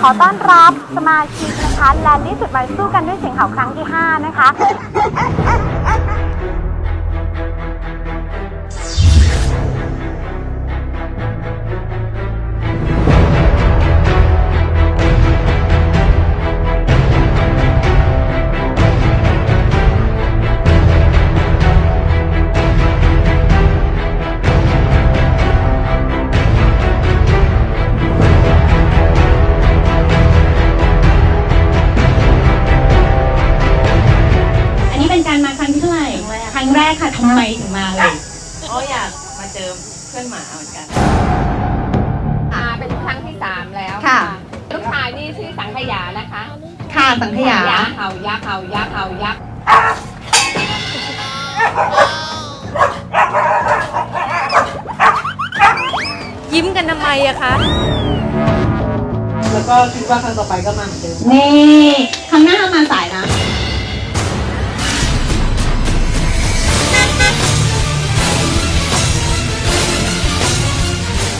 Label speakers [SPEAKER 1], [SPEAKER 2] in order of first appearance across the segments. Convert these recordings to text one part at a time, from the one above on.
[SPEAKER 1] ขอต้อนรับสมาชิกนะคะแลนดี้สุดหม่สู้กันด้วยเสียงเขาครั้งที่ 5 นะคะ
[SPEAKER 2] สังขยา
[SPEAKER 3] ยั
[SPEAKER 2] กษ์เห่ายักษ์เห่ายักษ์เห่ายักษ์
[SPEAKER 4] ยิ้มกันทำไมอะคะ
[SPEAKER 5] แล้วก็คิดว่าครั้งต่อไปก็มาเหมือนเดิม
[SPEAKER 3] นี่ครั้งหน้ามาสายนะ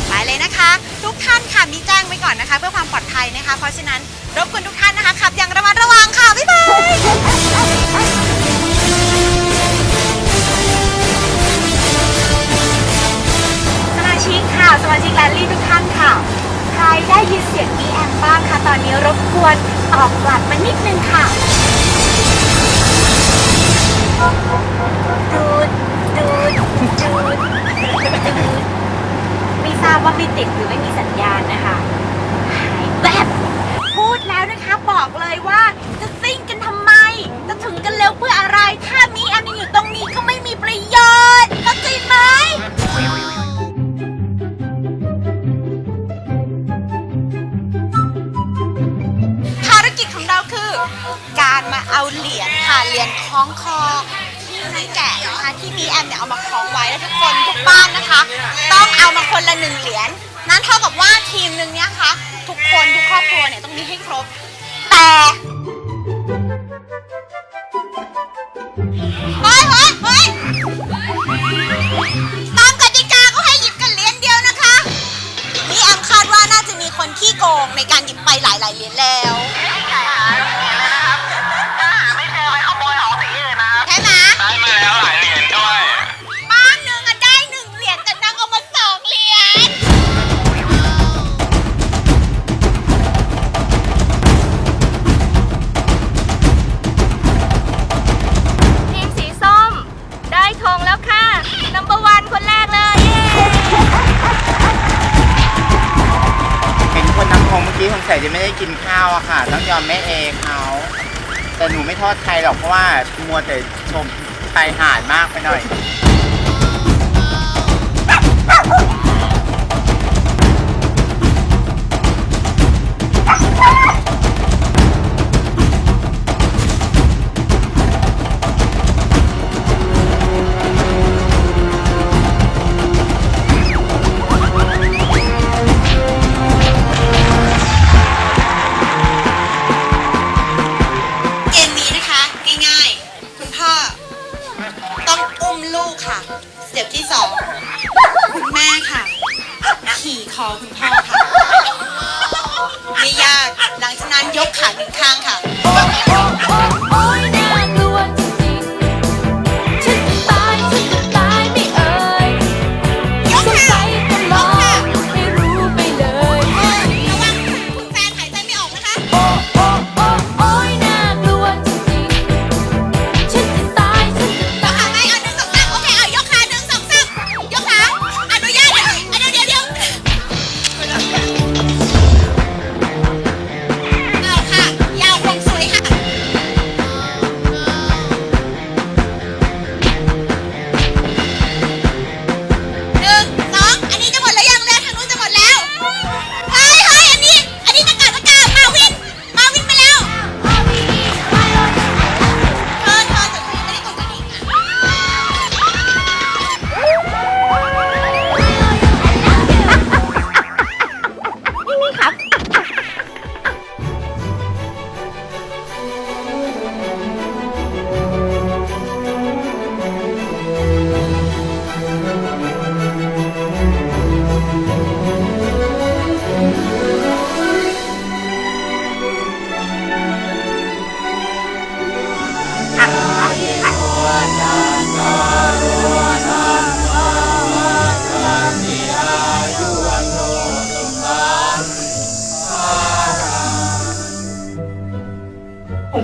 [SPEAKER 1] ไปเลยนะคะ ทุกท่านค่ะมีแจ้งไว้ก่อนนะคะ เพื่อความปลอดภัยนะคะ เพราะฉะนั้นรบกวนทุกท่านนะคะขับ หนึ่งเหรียญนั่นเท่ากับว่าทีมหนึ่งเนี่ยค่ะทุกคนทุกครอบครัวเนี่ยต้องมีให้ครบ แต่เฮ้ยเฮ้ยเฮ้ยตามกติกาก็ให้หยิบกันเหรียญเดียวนะคะนี่แอมคาดว่าน่าจะมีคนขี้โกงในการหยิบไปหลายๆเหรียญแล้ว
[SPEAKER 6] จะไม่ได้กินข้าวอะค่ะ ต้องยอมแม่เอเขาแต่หนูไม่โทษใครหรอกเพราะว่ามัวแต่ชมชายหาดมากไปหน่อย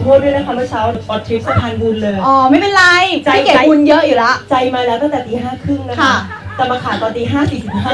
[SPEAKER 7] โทษด้วยนะคะเมื่อเช้าออทริปสะพานบุญเลย
[SPEAKER 1] อ๋อไม่เป็นไร
[SPEAKER 7] ใจ
[SPEAKER 1] พี่เก๋
[SPEAKER 7] ใจ
[SPEAKER 1] บุญเยอะอยู่ละ
[SPEAKER 7] ใจมาแล้วตั้งแต่ตีห้าครึ่งนะคะ
[SPEAKER 1] ค่ะ
[SPEAKER 7] แต่มาขาดตอนตีห้าสี่สิบห้า